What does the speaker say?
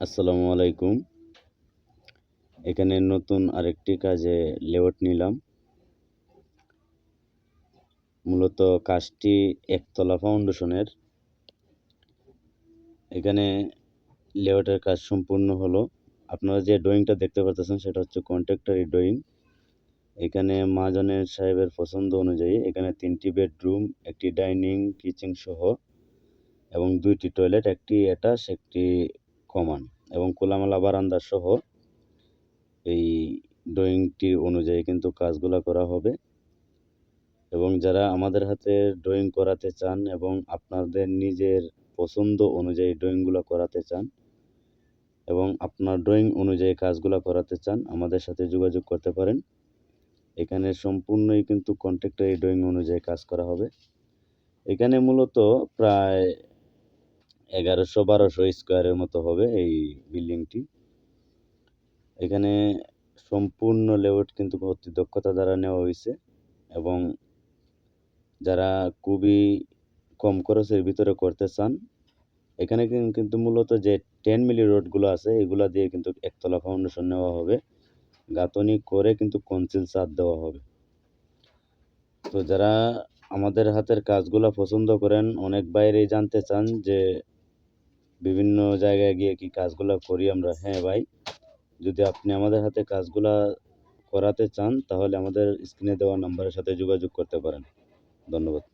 আসসালামু আলাইকুম। এখানে নতুন আরেকটি কাজে লেআউট নিলাম। মূলত কাজটি একতলা ফাউন্ডেশনের। এখানে লেআউটের কাজ সম্পূর্ণ হলো। আপনারা যে ড্রয়িংটা দেখতে পাচ্ছেন সেটা হচ্ছে কন্ট্রাক্টরি ড্রয়িং। এখানে মহাজনের সাহেবের পছন্দ অনুযায়ী এখানে তিনটি বেডরুম, একটি ডাইনিং, কিচেন সহ এবং দুইটি টয়লেট, একটি অ্যাটাচ, একটি কমান এবং খোলামেলা বারান্দা সহ এই ড্রয়িংটি অনুযায়ী কিন্তু কাজগুলো করা হবে। এবং যারা আমাদের হাতে ড্রয়িং করাতে চান এবং আপনাদের নিজের পছন্দ অনুযায়ী ড্রয়িংগুলো করাতে চান এবং আপনার ড্রয়িং অনুযায়ী কাজগুলো করাতে চান, আমাদের সাথে যোগাযোগ করতে পারেন। এখানে সম্পূর্ণই কিন্তু কন্ট্রাক্টর এই ড্রয়িং অনুযায়ী কাজ করা হবে। এখানে মূলত প্রায় এগারোশো বারোশো স্কোয়ারের মতো হবে এই বিল্ডিংটি। এখানে সম্পূর্ণ লেআউট কিন্তু অতি দক্ষতা দ্বারা নেওয়া হয়েছে এবং যারা খুবই কম খরচের ভিতরে করতে চান, এখানে কিন্তু মূলত যে টেন মিলি রোডগুলো আছে, এগুলো দিয়ে কিন্তু একতলা ফাউন্ডেশন নেওয়া হবে। গাঁথনি করে কিন্তু কনসিল ছাদ দেওয়া হবে। তো যারা আমাদের হাতের কাজগুলো পছন্দ করেন, অনেক বাইরেই জানতে চান যে বিভিন্ন জায়গায় গিয়ে কি কাজগুলো করি আমরা? হ্যাঁ ভাই, যদি আপনি আমাদের হাতে কাজগুলা করাতে চান, তাহলে আমাদের স্ক্রিনে দেওয়া নাম্বারের সাথে যোগাযোগ করতে পারেন। ধন্যবাদ।